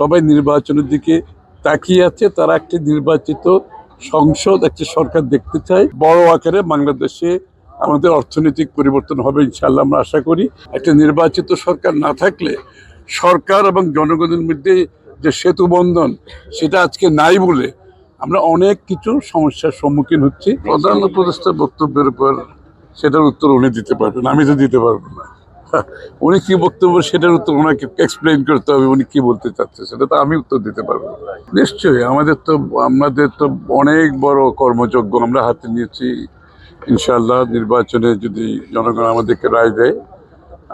সবাই নির্বাচনের দিকে তাকিয়ে আছে। তারা একটি নির্বাচিত সংসদ, একটি সরকার দেখতে চায়। বড় আকারে বাংলাদেশে আমাদের অর্থনৈতিক পরিবর্তন হবে ইনশাল্লাহ আমরা আশা করি। একটা নির্বাচিত সরকার না থাকলে সরকার এবং জনগণের মধ্যে যে সেতু বন্ধন, সেটা আজকে নাই বলে আমরা অনেক কিছু সমস্যার সম্মুখীন হচ্ছি। প্রধান উপদেষ্টার বক্তব্যের উপর সেটার উত্তর উনি দিতে পারবেন, আমি তো দিতে পারব না। উনি কি বক্তব্য, সেটার উত্তর ওনাকে এক্সপ্লেন করতে হবে, উনি কি বলতে চাচ্ছে, সেটা তো আমি উত্তর দিতে পারব। নিশ্চয়ই, আমাদের তো আমাদের তো অনেক বড় কর্মযজ্ঞ আমরা হাতে নিয়েছি ইনশাল্লাহ নির্বাচনে যদি জনগণ আমাদেরকে রায় দেয়,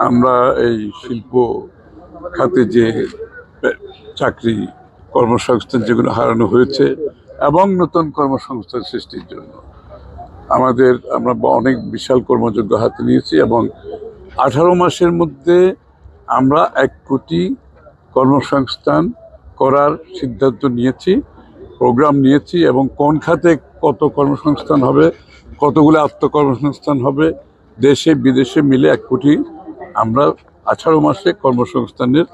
আমরা এই শিল্প খাতে যে চাকরি, কর্মসংস্থান যেগুলো হারানো হয়েছে এবং নতুন কর্মসংস্থান সৃষ্টির জন্য, আমাদের, আমরা অনেক বিশাল কর্মযজ্ঞ হাতে নিয়েছি এবং আঠারো মাসের মধ্যে আমরা এক কোটি কর্মসংস্থান করার সিদ্ধান্ত নিয়েছি, প্রোগ্রাম নিয়েছি এবং কোন খাতে কত কর্মসংস্থান হবে, কতগুলো আত্মকর্মসংস্থান হবে, দেশে বিদেশে মিলে এক কোটি আমরা আঠারো মাসে কর্মসংস্থানের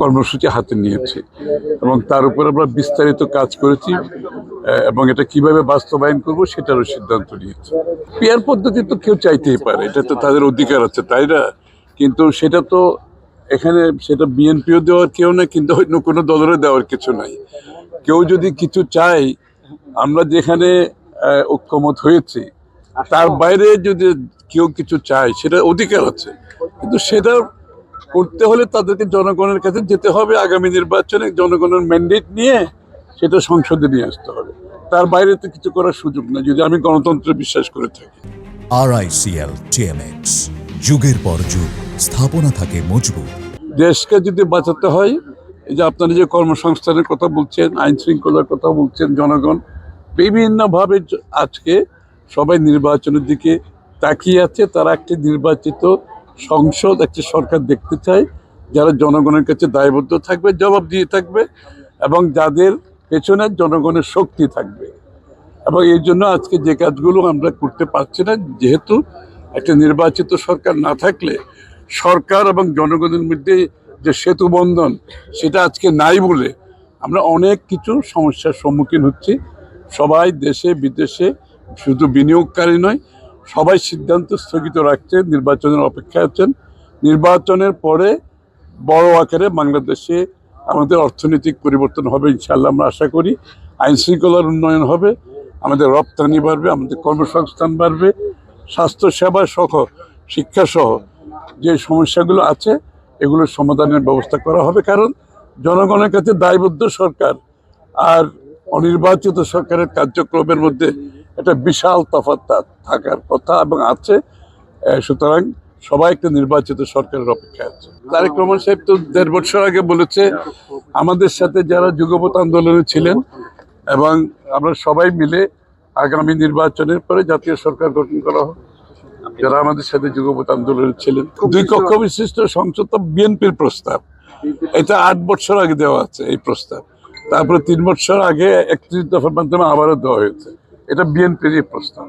কর্মসূচি হাতে নিয়েছি। এবং তার উপর আমরা বিস্তারিত কাজ করেছি এবং এটা কীভাবে বাস্তবায়ন করব সেটারও সিদ্ধান্ত নিয়েছি। পিয়ার পদ্ধতি তো কেউ চাইতেই পারে, এটা তো তাদের অধিকার আছে, তাই না? কিন্তু সেটা তো এখানে সেটা বিএনপিও দেওয়ার কেউ না কিন্তু অন্য কোনো দলেরও দেওয়ার কিছু নাই। কেউ যদি কিছু চায়, আমরা যেখানে ঐক্যমত হয়েছি, তার বাইরে যদি কেউ কিছু চায় সেটা অধিকার আছে। কিন্তু সেটা করতে হলে তাদেরকে জনগণের কাছে যেতে হবে। আগামী নির্বাচনে জনগণের ম্যান্ডেট নিয়ে সেটা সংসদে নিয়ে আসতে হবে। তার বাইরে তো কিছু করার সুযোগ নেই যদি আমি গণতন্ত্রে বিশ্বাস করে থাকি। আরআইসিএল টিএমএক্স যুগের পর যুগ স্থাপনা থাকে মজবুত। দেশকে যদি বাঁচাতে হয় এই যে আপনারা যে কর্মসংস্থানের কথা বলছেন আইন শৃঙ্খলার কথা বলছেন জনগণ বিভিন্নভাবে আজকে সবাই নির্বাচনের দিকে তাকিয়ে আছে। তারা একটি নির্বাচিত সংসদ একটি সরকার দেখতে চাই, যারা জনগণের কাছে দায়বদ্ধ থাকবে জবাব দিয়ে থাকবে, এবং যাদের পেছনে জনগণের শক্তি থাকবে। এবং এই জন্য আজকে যে কাজগুলো আমরা করতে পারছি না, যেহেতু একটা নির্বাচিত সরকার না থাকলে, সরকার এবং জনগণের মধ্যে যে সেতু বন্ধন, সেটা আজকে নাই বলে আমরা অনেক কিছু সমস্যার সম্মুখীন হচ্ছি। সবাই দেশে, বিদেশে শুধু বিনিয়োগকারী নয় সবাই সিদ্ধান্ত স্থগিত রাখছে, নির্বাচনের অপেক্ষায় আছেন। নির্বাচনের পরে বড় আকারে বাংলাদেশে আমাদের অর্থনৈতিক পরিবর্তন হবে ইনশাল্লাহ আমরা আশা করি। আইন শৃঙ্খলার উন্নয়ন হবে, আমাদের রপ্তানি বাড়বে, আমাদের কর্মসংস্থান বাড়বে, স্বাস্থ্যসেবা সহ, শিক্ষা সহ যে সমস্যাগুলো আছে এগুলোর সমাধানের ব্যবস্থা করা হবে। কারণ জনগণের কাছে দায়বদ্ধ সরকার আর অনির্বাচিত সরকারের কার্যক্রমের মধ্যে একটা বিশাল তফাৎ থা- থাকার কথা এবং আছে। সুতরাং সবাই একটা নির্বাচিত সরকারের অপেক্ষায় আছে। তারেক রহমান সাহেব তো দেড় বছর আগে বলেছে আমাদের সাথে যারা যুগপথ আন্দোলনে ছিলেন এবং আমরা সবাই মিলে আগামী নির্বাচনের পরে জাতীয় সরকার গঠন করা হোক যারা আমাদের সাথে যুগপথ আন্দোলনে ছিলেন। দুই কক্ষ বিশিষ্ট সংসদ তো বিএনপির প্রস্তাব। এটা আট বছর আগে দেওয়া আছে এই প্রস্তাব। তারপরে তিন বছর আগে একত্রিশ দফার মাধ্যমে আবারও দেওয়া হয়েছে। এটা বিএনপির প্রস্তাব